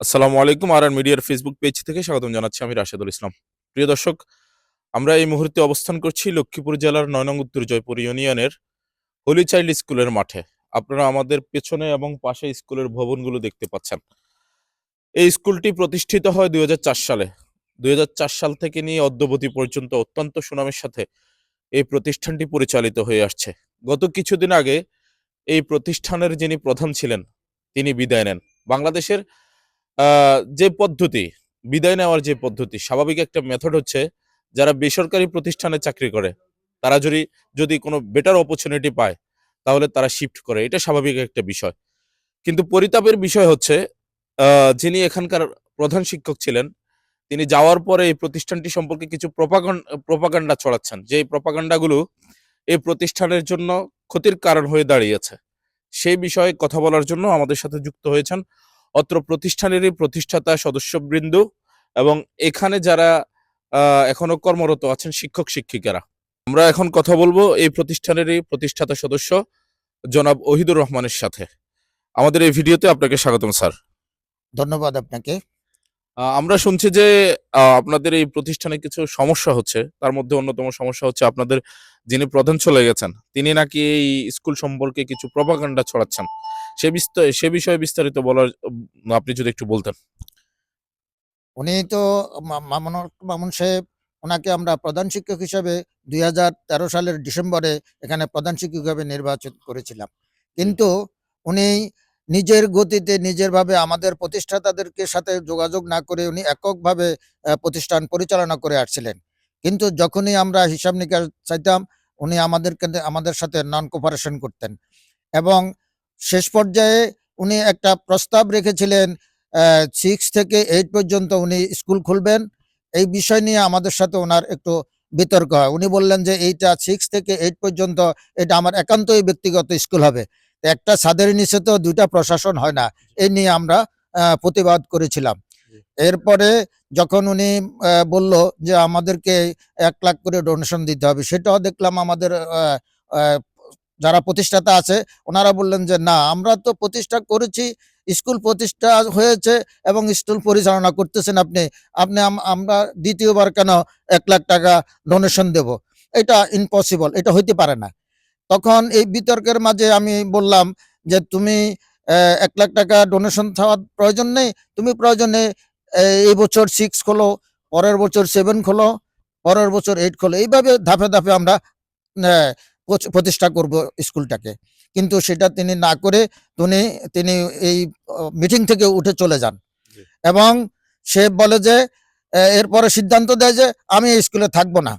আসসালামু আলাইকুম, আর মিডিয়ার ফেসবুক পেজ থেকে স্বাগতম জানাচ্ছি আমি রাশেদুল ইসলাম। প্রিয় দর্শক, আমরা এই মুহূর্তে অবস্থান করছি লক্ষ্মীপুর জেলার নয় নং উত্তর জয়পুর ইউনিয়নের হোলি চাইল্ড স্কুলের মাঠে। আপনারা আমাদের পেছনে এবং পাশে স্কুলের ভবনগুলো দেখতে পাচ্ছেন। এই স্কুলটি প্রতিষ্ঠিত হয় দুই সালে। দুই হাজার চার সাল থেকে নিয়ে অদ্যবধি পর্যন্ত অত্যন্ত সুনামের সাথে এই প্রতিষ্ঠানটি পরিচালিত হয়ে আসছে। গত কিছুদিন আগে এই প্রতিষ্ঠানের যিনি প্রধান ছিলেন, তিনি বিদায় নেন। বাংলাদেশের যে পদ্ধতি, বিদায় নেওয়ার যে পদ্ধতি, স্বাভাবিক একটা মেথড হচ্ছে যারা বেসরকারি প্রতিষ্ঠানে চাকরি করে, তারা যদি যদি কোনো বেটার অপরচুনিটি পায়, তাহলে তারা শিফট করে। এটা স্বাভাবিক একটা বিষয়। কিন্তু পরিতাপের বিষয় হচ্ছে যিনি এখানকার প্রধান শিক্ষক ছিলেন, তিনি যাওয়ার পরে এই প্রতিষ্ঠানটি সম্পর্কে কিছু প্রপাগান প্রপাগান্ডা ছড়াচ্ছেন। যে প্রপাগান্ডাগুলো এই প্রতিষ্ঠানের জন্য ক্ষতির কারণ হয়ে দাঁড়িয়েছে। সেই বিষয়ে কথা বলার জন্য আমাদের সাথে যুক্ত হয়েছেন অত্র প্রতিষ্ঠানেরই প্রতিষ্ঠাতা সদস্যবৃন্দ এবং এখানে যারা এখনও কর্মরত আছেন শিক্ষক শিক্ষিকারা। আমরা এখন কথা বলব এই প্রতিষ্ঠানেরই প্রতিষ্ঠাতা সদস্য জনাব ওহিদুর রহমানের সাথে। আমাদের এই ভিডিওতে আপনাকে স্বাগতম স্যার। ধন্যবাদ আপনাকে। আমরা শুনছি যে আহ, আপনাদের এই প্রতিষ্ঠানে কিছু সমস্যা হচ্ছে। তার মধ্যে অন্যতম সমস্যা হচ্ছে আপনাদের যিনি প্রধান চলে গেছেন তিনি নাকি এই স্কুল সম্পর্কে কিছু প্রপাগান্ডা ছড়াচ্ছেন। সে বিস্তার সে বিষয়ে বিস্তারিত বলার আপনি যদি একটু বলতেন। উনি তো মামুন মামুন সাহেব ওনাকে আমরা প্রধান শিক্ষক হিসাবে দুই হাজার তেরো সালের ডিসেম্বরে এখানে প্রধান শিক্ষক হিসাবে নির্বাচন করেছিলাম। কিন্তু উনি নিজের গতিতে, নিজের ভাবে আমাদের প্রতিষ্ঠাতাদেরকে সাথে যোগাযোগ না করে উনি এককভাবে প্রতিষ্ঠান পরিচালনা করে আসছিলেন। কিন্তু যখনই আমরা হিসাব নিকাশ চাইতাম, উনি আমাদেরকে, আমাদের সাথে নন কোপারেশন করতেন। এবং শেষ পর্যায়ে উনি একটা প্রস্তাব রেখেছিলেন সিক্স থেকে এইট পর্যন্ত উনি স্কুল খুলবেন। এই বিষয় নিয়ে আমাদের সাথে ওনার একটু বিতর্ক হয়। উনি বললেন যে এইটা সিক্স থেকে এইট পর্যন্ত এটা আমার একান্তই ব্যক্তিগত স্কুল হবে। একটা ছাদের নিচে তো দুইটা প্রশাসন হয় না এই নিয়ে আমরা প্রতিবাদ করেছিলাম। এরপরে যখন উনি বলল যে আমাদেরকে এক লাখ করে ডোনেশন দিতে হবে সেটাও দেখলাম আমাদের যারা প্রতিষ্ঠাতা আছে, ওনারা বললেন যে, না, আমরা তো প্রতিষ্ঠা করেছি, স্কুল প্রতিষ্ঠা হয়েছে এবং স্কুল পরিচালনা করতেছেন আপনি। আপনি আম- আমরা দ্বিতীয়বার কেন এক লাখ টাকা ডোনেশন দেব? এটা ইম্পসিবল এটা হইতে পারে না। তখন এই বিতর্কের মাঝে আমি বললাম যে, তুমি এক লাখ টাকা ডোনেশন চাওয়ার প্রয়োজন নেই। তুমি প্রয়োজনে এই বছর সিক্স খোলো, পরের বছর সেভেন খোলো, পরের বছর এইট খোলো। এইভাবে ধাপে ধাপে আমরা প্রতিষ্ঠা করব স্কুলটাকে। কিন্তু সেটা তিনি না করে তিনি তিনি এই মিটিং থেকে উঠে চলে যান। এবং সে বলে যে এরপরে সিদ্ধান্ত দেয় যে আমি এই স্কুলে থাকব না।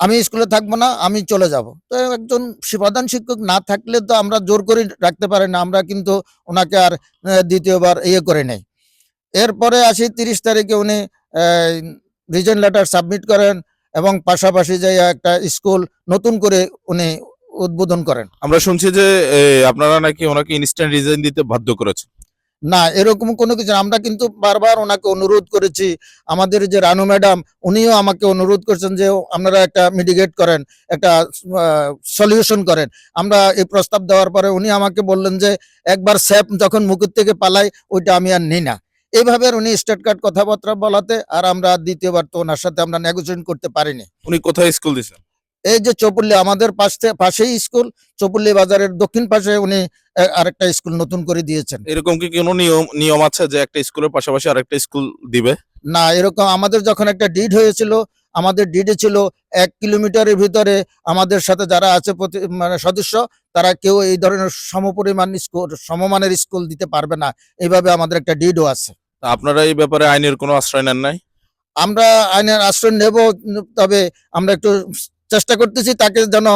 আমি স্কুলে থাকব না আমি চলে যাব। তো একজন প্রধান শিক্ষক না থাকলে তো আমরা জোর করে রাখতে পারি না আমরা কিন্তু ওনাকে আর দ্বিতীয়বার ইয়ে করে নেই। এরপরে আসি তিরিশ তারিখে উনি রিজন লেটার সাবমিট করেন এবং পাশাপাশি যে একটা স্কুল নতুন করে উনি উদ্বোধন করেন। আমরা শুনছি যে আপনারা নাকি ওনাকে ইনস্ট্যান্ট রিজাইন দিতে বাধ্য করেছেন। না এরকম কোনো কিছু। আমরা কিন্তু বারবার ওনাকে অনুরোধ করেছি। আমাদের যে রানু ম্যাডাম উনিও আমাকে অনুরোধ করছেন যে আপনারা একটা মিডিগেট করেন একটা সলিউশন করেন। আমরা এই প্রস্তাব দেওয়ার পরে উনি আমাকে বললেন যে একবার স্যাপ যখন মুখের থেকে পালাই ওইটা আমি আর নিই না। এইভাবে উনি স্টেট কার্ড কথাবার্তা বলাতে আর আমরা দ্বিতীয়বার তো ওনার সাথে আমরা নেগোসিয়েট করতে পারিনি। উনি কোথায় স্কুল দিয়েছেন? এই যে চপুল্লি আমাদের পাশে পাশেই স্কুল চপুল্লি বাজারের দক্ষিণ পাশে উনি আরেকটা স্কুল নতুন করে দিয়েছেন। এরকম কি কোনো নিয়ম নিয়ম আছে যে একটা স্কুলের পাশাপাশি আরেকটা স্কুল দিবে? না এরকম আমাদের যখন একটা ডিড হয়েছিল আমাদের ডিডে ছিল এক কিলোমিটারের ভিতরে আমাদের সাথে যারা আছে মানে সদস্য তারা কেউ এই ধরনের সমপরিমাণ স্কুল সমমানের স্কুল দিতে পারবে না। এইভাবে আমাদের একটা ডিডও আছে। আপনারা এই ব্যাপারে আইনের কোনো আশ্রয় নেন নাই? আমরা আইনের আশ্রয় নেব, তবে আমরা একটু চেষ্টা করতেছি তাকে যেন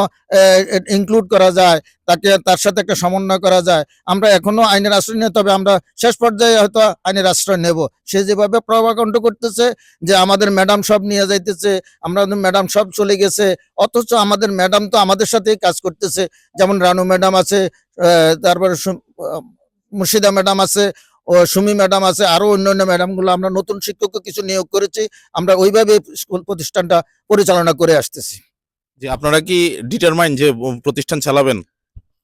ইনক্লুড করা যায়, তাকে তার সাথে একটা সমন্বয় করা যায়। আমরা এখনও আইনের আশ্রয় নিয়ে তবে আমরা শেষ পর্যায়ে হয়তো আইনের আশ্রয় নেব। সে যেভাবে প্রভাকাণ্ড করতেছে যে আমাদের ম্যাডাম সব নিয়ে যাইতেছে, আমরা ম্যাডাম সব চলে গেছে, অথচ আমাদের ম্যাডাম তো আমাদের সাথেই কাজ করতেছে। যেমন রানু ম্যাডাম আছে তারপরে মুর্শিদা ম্যাডাম আছে সুমি ম্যাডাম আছে আরও অন্যান্য ম্যাডামগুলো আমরা নতুন শিক্ষককে কিছু নিয়োগ করেছি আমরা ওইভাবে স্কুল প্রতিষ্ঠানটা পরিচালনা করে আসতেছি। যে আপনারা কি ডিটারমাইন যে প্রতিষ্ঠান চালাবেন?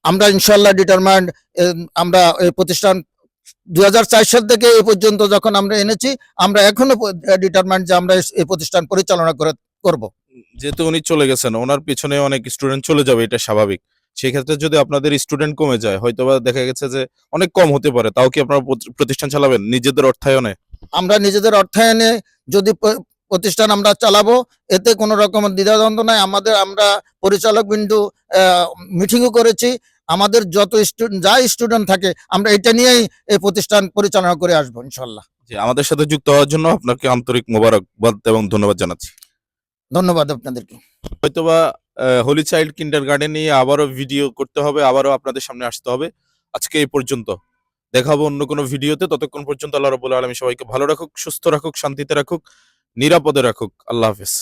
আমরা ইনশাল্লাহ ডিটারমাইন্ড আমরা এই প্রতিষ্ঠান দু হাজার চার সাল থেকে এই পর্যন্ত যখন আমরা এনেছি আমরা এখনও ডিটারমাইন্ড যে আমরা এই- এই প্রতিষ্ঠান পরিচালনা করে করব। যেহেতু উনি চলে গেছেন ওনার পিছনে অনেক স্টুডেন্ট চলে যাবে এটা স্বাভাবিক। সেই ক্ষেত্রে যদি আপনাদের স্টুডেন্ট কমে যায় হয়তোবা দেখা গেছে যে অনেক কম হতে পারে তাও কি আপনারা প্রত- প্রতিষ্ঠান চালাবেন? নিজেদের অর্থায়নে? আমরা নিজেদের অর্থায়নে যদি প্রতিষ্ঠান আমরা চালাবো এতে কোনো রকম দ্বিধাদ্বন্দ্ব নাই। আমাদের আমরা পরিচালক বিন্দু মিটিংও করেছি। আমাদের যত স্টুডেন্ট যা স্টুডেন্ট থাকে আমরা এটা নিয়েই এই প্রতিষ্ঠান পরিচালনা করে আসব ইনশাল্লাহ। যে আমাদের সাথে যুক্ত হওয়ার জন্য আপনাকে আন্তরিক মোবারকবাদ এবং ধন্যবাদ জানাচ্ছি। ধন্যবাদ আপনাদেরকে। হয়তোবা হোলি চাইল্ড কিন্ডার গার্ডেন নিয়ে আবারও ভিডিও করতে হবে, আবারও আপনাদের সামনে আসতে হবে। আজকে এই পর্যন্ত। দেখাবো অন্য কোনো ভিডিওতে ততক্ষণ পর্যন্ত আল্লাহ রবুল্লা আলমী সবাইকে ভালো রাখুক, সুস্থ রাখুক, শান্তিতে রাখুক, নিরাপদে রাখুক। আল্লাহ হাফেজ।